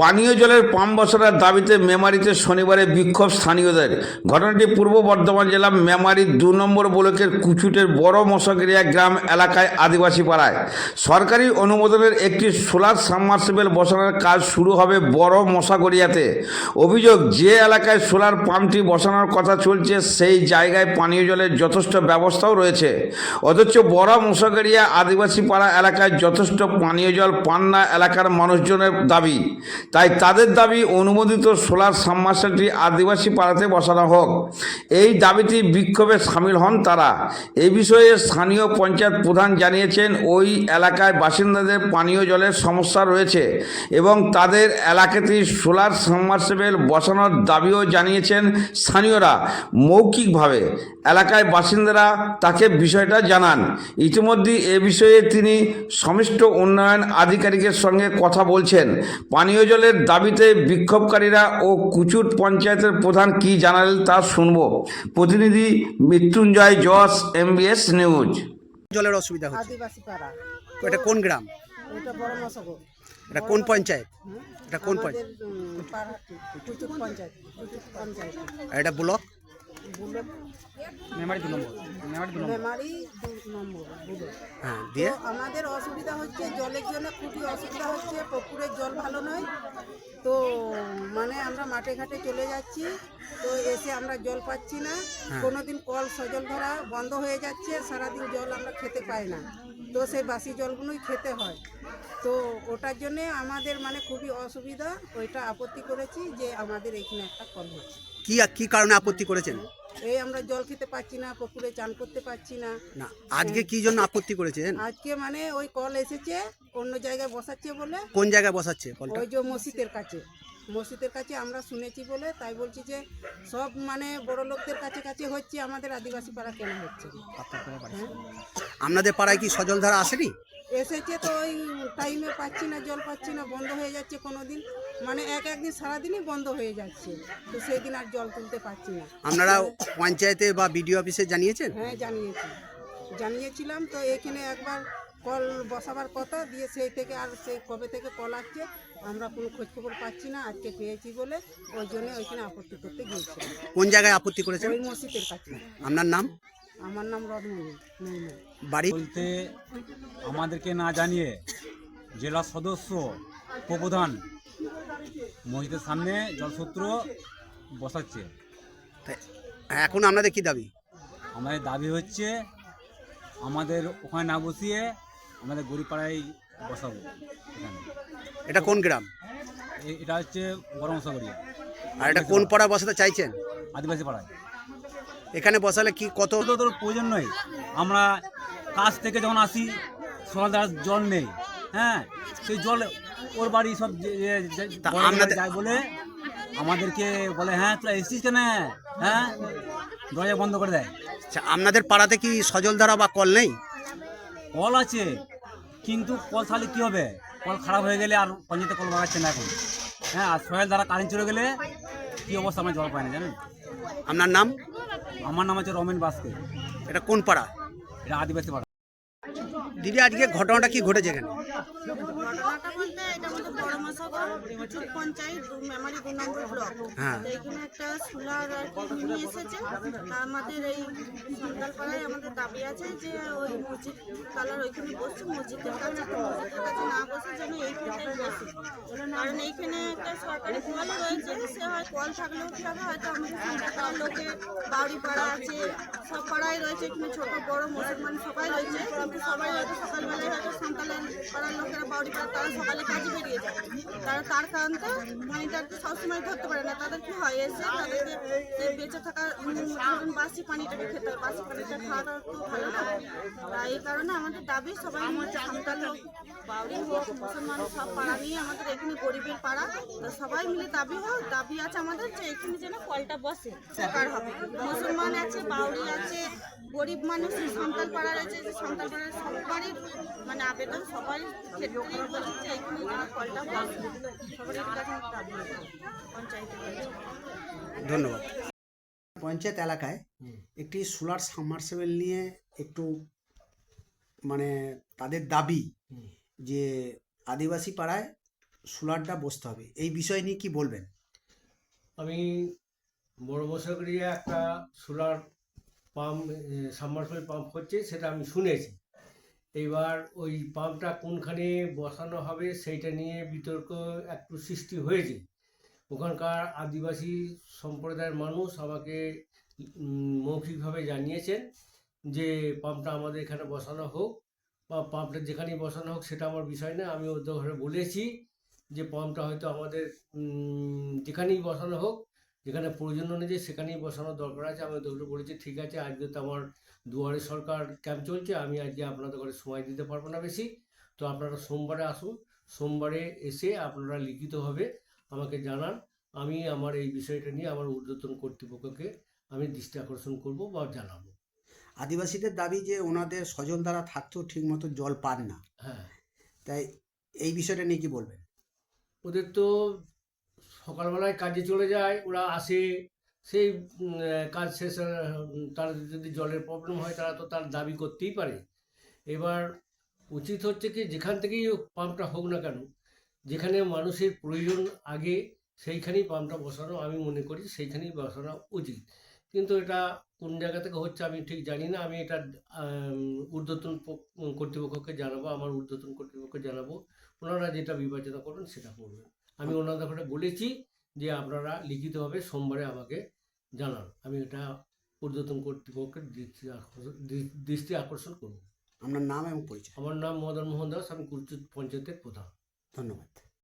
পানীয় জলের পাম্প বসানোর দাবিতে মেমারিতে শনিবারে বিক্ষোভ স্থানীয়দের। ঘটনাটি পূর্ব বর্ধমান জেলার মেমারি দু নম্বর ব্লকের কুচুটের বড় মশাগিরিয়া গ্রাম এলাকায় আদিবাসী পাড়ায়। সরকারি অনুমোদনের একটি সোলার সাবমার্সিবল বসানোর কাজ শুরু হবে বড় মশাগড়িয়াতে অভিযোগ, যে এলাকায় সোলার পাম্পটি বসানোর কথা চলছে, সেই জায়গায় পানীয় জলের যথেষ্ট ব্যবস্থাও রয়েছে। অথচ বড় মশাগড়িয়া আদিবাসী পাড়া এলাকায় যথেষ্ট পানীয় জল পান না এলাকার মানুষজনের দাবি। তাই তাদের দাবি অনুমোদিত সোলার সাবমার্সেলটি আদিবাসী পাড়াতে বসানো হোক। এই দাবিটি বিক্ষোভে সামিল হন তারা। এ বিষয়ে স্থানীয় পঞ্চায়েত প্রধান জানিয়েছেন, ওই এলাকায় বাসিন্দাদের পানীয় জলের সমস্যা রয়েছে এবং তাদের এলাকাতেই সোলার সাবমার্সেবল বসানোর দাবিও জানিয়েছেন স্থানীয়রা। মৌখিকভাবে এলাকায় বাসিন্দারা তাকে বিষয়টা জানান। ইতিমধ্যে এ বিষয়ে তিনি সমিষ্ট উন্নয়ন আধিকারিকের সঙ্গে কথা বলছেন। পানীয় জলের দাবিতে বিক্ষোভকারীরা ও কুচুট পঞ্চায়েতের প্রধান কি জানালেন তা শুনব। প্রতিনিধি মৃত্যুঞ্জয় যশ এমবিএস নিউজ জলের অসুবিধা হচ্ছে। আদিবাসী পাড়া। এটা কোন গ্রাম? ওটা বড় মশগো এটা কোন পঞ্চায়েত? এটা কোন পঞ্চায়েত? আর এটা ব্লক? বুলেট মেমারি দু নম্বর। মেমারি দু মেমারি দু নম্বর বুলেট হ্যাঁ দিয়ে? আমাদের অসুবিধা হচ্ছে জলের জন্য খুবই অসুবিধা হচ্ছে পুকুরের জল ভালো নয় তো মানে আমরা মাঠে ঘাটে চলে যাচ্ছি। তো এসে আমরা জল পাচ্ছি না। কোনোদিন কল সজল ধরা বন্ধ হয়ে যাচ্ছে সারাদিন জল আমরা খেতে পাই না। তো সেই বাসি জলগুলোই খেতে হয়। তো ওটার জন্য আমাদের মানে খুবই অসুবিধা ওইটা আপত্তি করেছি যে আমাদের এখানে একটা কল হচ্ছে। কি কি কারণে আপত্তি করেছেন? এই আমরা জল খেতে পাচ্ছি না পুকুরে চান করতে পারছি না। না আজকে কি জন্য আপত্তি করেছেন? আজকে মানে ওই কল এসেছে অন্য জায়গায় বসাচ্ছে বলে। কোন জায়গায় বসাচ্ছে কলটা? ওই যে মসজিদের কাছে। মসজিদের কাছে আমরা শুনেছি বলে তাই বলছি যে সব মানে বড় লোকদের কাছে কাছে হচ্ছে আমাদের আদিবাসী পাড়া কেন হচ্ছে না? হ্যাঁ? আপনাদের পাড়ায় কি সজল ধারা আসেনি? এসেছে তো ওই টাইমে পাচ্ছি না জল পাচ্ছি না বন্ধ হয়ে যাচ্ছে কোনো দিন মানে এক একদিন সারাদিনই বন্ধ হয়ে যাচ্ছে তো সেই দিন আর জল তুলতে পারছি না। আপনারা পঞ্চায়েতে বা বিডিও অফিসে জানিয়েছেন? হ্যাঁ জানিয়েছি। জানিয়েছিলাম তো এখানে একবার কল বসাবার কথা দিয়ে সেই থেকে আর সেই কবে থেকে কল আসছে আমরা কোনো খোঁজখবর পাচ্ছি না আজকে পেয়েছি বলে ওই জন্য ওইখানে আপত্তি করতে গিয়েছিলাম কোন জায়গায় আপত্তি করেছেন? ওই মসজিদের কাছে। আপনার নাম? আমার নাম রদমণি বাড়ি? বলতে আমাদেরকে না জানিয়ে জেলা সদস্য উপপ্রধান মসজিদের সামনে জলসূত্র বসাচ্ছে। এখন আপনাদের কি দাবি? আমাদের দাবি হচ্ছে আমাদের ওখানে না বসিয়ে আমাদের গরিপাড়ায় বসাবো এখানে। এটা কোন গ্রাম? এ- এটা হচ্ছে বড় মশাগড়িয়া আর এটা কোন পাড়া বসাতে চাইছেন? আদিবাসী পাড়ায়। এখানে বসালে কি কত তো তোর প্রয়োজন নয়। আমরা কাজ থেকে যখন আসি সোনাদার জল নেই। হ্যাঁ সেই জল ওর বাড়ি সব যে- যে- যে- তা বড় জায়গায় আপনাদের- যায় বলে আমাদেরকে বলে হ্যাঁ তুই এসছিস কেন? হ্যাঁ? দরজা বন্ধ করে দেয়। আচ্ছা, আপনাদের পাড়াতে কি সজল ধারা বা কল নেই? কল আছে। কিন্তু কল তাহলে কী হবে? কল খারাপ হয়ে গেলে আর পঞ্চায়েতে কল বাগাচ্ছে না এখন। হ্যাঁ আর সোহেল দ্বারা কারেন্ট চলে গেলে কী অবস্থা আমরা জল পাই না জানেন? আপনার নাম? আমার নাম হচ্ছে রমেন বাস্কে। এটা কোন পাড়া? এটা আদিবাসী পাড়া। দিদি আজকে ঘটনাটা কি ঘটেছে এখানে? বড় হ্যাঁ। এখানে একটা সোলার নিয়ে এসেছে। আমাদের এই আমাদের দাবি আছে যে ওই মসজিদ ওইখানে বসছে মসজিদের কাছে মসজিদের কাছে না বসে যেন এইখানটায় বসে। কারণ এইখানে একটা সরকারি কল রয়েছে সে হয় কল থাকলেও কি হবে হয়তো আমাদের সন্তালপাড়ার লোকে বাউরি পাড়া আছে সব পাড়ায় রয়েছে এখানে ছোট বড় মুসলমান সবাই রয়েছে কিন্তু সবাই হয়তো সকালবেলায় হয়তো সন্তানের পাড়ার লোকেরা বাউরি পাড়া তারা সকালে কাজে বেরিয়ে যায়। তারা তার কারণে পানিটাকে সবসময় ধরতে পারে না। তাদের কি হয়? এসে তাদেরকে বেঁচে থাকা বাসি পানিটাকে খেতে হয়। বাসি পানিটা খাওয়াটা তো ভালো তাই এই কারণে আমাদের দাবি সবাই সান্তাল হোক বাউরি হোক, মুসলমান সব পাড়া নিয়ে আমাদের এখানে গরিবের পাড়া। তো সবাই মিলে দাবি হোক, দাবি আছে আমাদের যে এখানে যেন কলটা বসে সরকার হবে। মুসলমান আছে বাউরি আছে, গরিব মানুষ সন্তান পাড়ার আছে সন্তান পাড়ার সবারই মানে আবেদন সবাই ক্ষেত্রেই বলছে যে এখানে যেন সবারই কাছে দাবি পঞ্চায়েতের ধন্যবাদ। পঞ্চায়েত এলাকায় একটি সোলার সাবমার্সেবল নিয়ে একটু মানে তাদের দাবি যে আদিবাসী পাড়ায় সোলারটা বসতে হবে। এই বিষয় নিয়ে কি বলবেন? আমি বড় মশাকরিয়া একটা সোলার পাম্প সাবমার্সিবল পাম্প হচ্ছে সেটা আমি শুনেছি। এইবার ওই পাম্পটা কোনখানে বসানো হবে সেইটা নিয়ে বিতর্ক একটু সৃষ্টি হয়েছে। ওখানকার আদিবাসী সম্প্রদায়ের মানুষ আমাকে মৌখিকভাবে জানিয়েছেন যে পাম্পটা আমাদের এখানে বসানো হোক বা পাম্পটা যেখানেই বসানো হোক সেটা আমার বিষয় না, আমি ওদের ঘরে বলেছি যে পাম্পটা হয়তো আমাদের যেখানেই বসানো হোক যেখানে প্রয়োজন অনুযায়ী সেখানেই বসানোর দরকার আছে। আমি ওদের বলেছি ঠিক আছে আজকে তো আমার দুয়ারে সরকার ক্যাম্প চলছে আমি আজকে আপনাদের ঘরে সময় দিতে পারব না বেশি। তো আপনারা সোমবারে আসুন। সোমবারে এসে আপনারা লিখিতভাবে আমাকে জানান। আমি আমার এই বিষয়টা নিয়ে আমার ঊর্ধ্বতন কর্তৃপক্ষকে আমি দৃষ্টি আকর্ষণ করব বা জানাব। আদিবাসীদের দাবি যে ওনাদের স্বজন দ্বারা থাকতেও ঠিকমতো জল পান না। হ্যাঁ। তাই এই বিষয়টা নিয়ে কি বলবেন? ওদের তো সকালবেলায় কাজে চলে যায়, ওরা আসে, সেই কাজ শেষে তার যদি জলের প্রবলেম হয় তারা তো তার দাবি করতেই পারে। এবার উচিত হচ্ছে কি, যেখান থেকেই পাম্পটা হোক না কেন, যেখানে মানুষের প্রয়োজন আগে, সেইখানেই পাম্পটা বসানো আমি মনে করি সেইখানেই বসানো উচিত। কিন্তু এটা কোন জায়গা থেকে হচ্ছে আমি ঠিক জানি না, আমি এটা ঊর্ধ্বতন কর্তৃপক্ষকে জানাব, আমার ঊর্ধ্বতন কর্তৃপক্ষকে জানাব, ওনারা যেটা বিবেচনা করবেন সেটা করবেন। আমি ওনাদের কথা বলেছি যে আপনারা লিখিতভাবে সোমবারে আমাকে জানান। আমি এটা পর্যটন কর্তৃপক্ষের দৃষ্টি আকর্ষণ দৃষ্টি আকর্ষণ করব। আপনার নাম এবং পরিচয়। আমার নাম মদন মোহন দাস আমি কুরচুত পঞ্চায়েতের প্রধান। ধন্যবাদ।